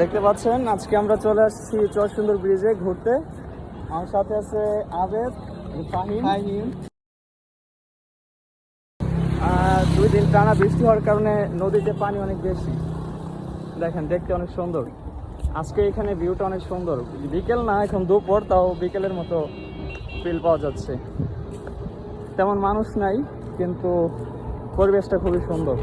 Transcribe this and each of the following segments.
দেখতে পাচ্ছেন আজকে আমরা চলে আসছি চরসুন্দর ব্রিজে ঘুরতে। আমার সাথে আছে আবেদ ফাহিম। দুই দিন টানা বৃষ্টি হওয়ার কারণে নদীতে পানি অনেক বেশি। দেখেন দেখতে অনেক সুন্দর। আজকে এখানে ভিউটা অনেক সুন্দর। বিকেল না এখন দুপুর তাও বিকেলের মতো ফিল পাওয়া যাচ্ছে। তেমন মানুষ নাই কিন্তু পরিবেশটা খুবই সুন্দর।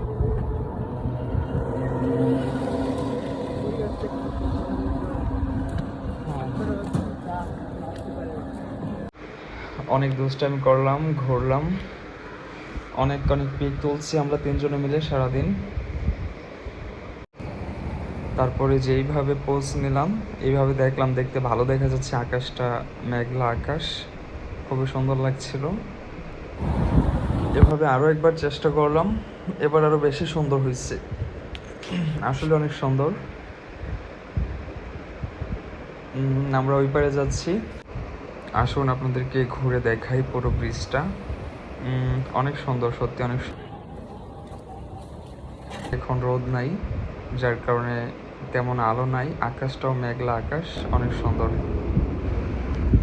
অনেক দুষ্টামি করলাম, ঘুরলাম। অনেক অনেক পিক তুলছি আমরা তিনজনে মিলে সারাদিন। তারপরে যেইভাবে পোজ নিলাম, এইভাবে দেখলাম দেখতে ভালো দেখা যাচ্ছে আকাশটা, মেঘলা আকাশ। খুবই সুন্দর লাগছিল। এভাবে আরও একবার চেষ্টা করলাম, এবার আরও বেশি সুন্দর হয়েছে। আসলে অনেক সুন্দর। আমরা ওই পারে যাচ্ছি। আসুন আপনাদেরকে ঘুরে দেখাই পুরো ব্রিজটা অনেক সুন্দর, সত্যি অনেক এখন রোদ নাই, যার কারণে তেমন আলো নাই, আকাশটাও মেঘলা আকাশ, অনেক সুন্দর।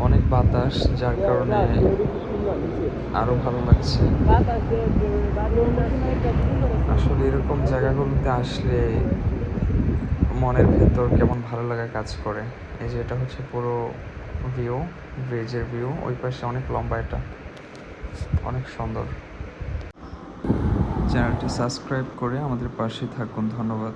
অনেক বাতাস, যার কারণে আরও ভালো লাগছে। আসলে এরকম জায়গাগুলোতে আসলে মনের ভেতর কেমন ভালো লাগা কাজ করে। এই যে এটা হচ্ছে পুরো ভিউ ব্রিজের ভিউ ওই পাশে অনেক লম্বা এটা। অনেক সুন্দর। চ্যানেলটি সাবস্ক্রাইব করে আমাদের পাশে থাকুন। ধন্যবাদ।